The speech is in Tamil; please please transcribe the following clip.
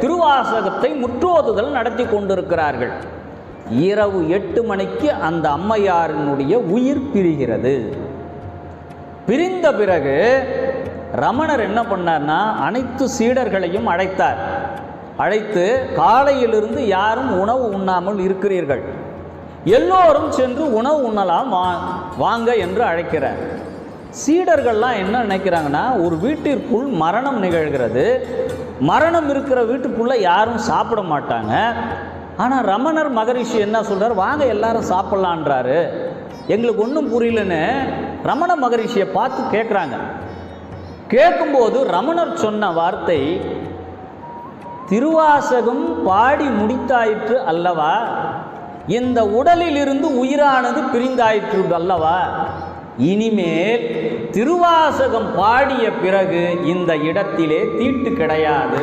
திருவாசகத்தை முற்றோதுதல் நடத்தி கொண்டிருக்கிறார்கள். இரவு எட்டு மணிக்கு அந்த அம்மையாரினுடைய உயிர் பிரிகிறது. பிரிந்த பிறகு ரமணர் என்ன பண்ணார்னா அனைத்து சீடர்களையும் அழைத்தார். அழைத்து காலையிலிருந்து யாரும் உணவு உண்ணாமல் இருக்கிறீர்கள். எல்லோரும் சென்று உணவு உண்ணலாம் வா வாங்க என்று அழைக்கிறார். சீடர்கள்லாம் என்ன நினைக்கிறாங்கன்னா ஒரு வீட்டிற்குள் மரணம் நிகழ்கிறது. மரணம் இருக்கிற வீட்டுக்குள்ளே யாரும் சாப்பிட மாட்டாங்க. ஆனால் ரமணர் மகரிஷி என்ன சொல்கிறார் வாங்க எல்லாரும் சாப்பிட்லான்றாரு. எங்களுக்கு ஒன்றும் புரியலன்னு ரமண மகரிஷியை பார்த்து கேட்குறாங்க கேட்கும்போது ரமணர் சொன்ன வார்த்தை திருவாசகம் பாடி முடித்தாயிற்று அல்லவா? இந்த உடலிலிருந்து உயிரானது பிரிந்தாயிற்று அல்லவா? இனிமேல் திருவாசகம் பாடிய பிறகு இந்த இடத்திலே தீட்டு கிடையாது.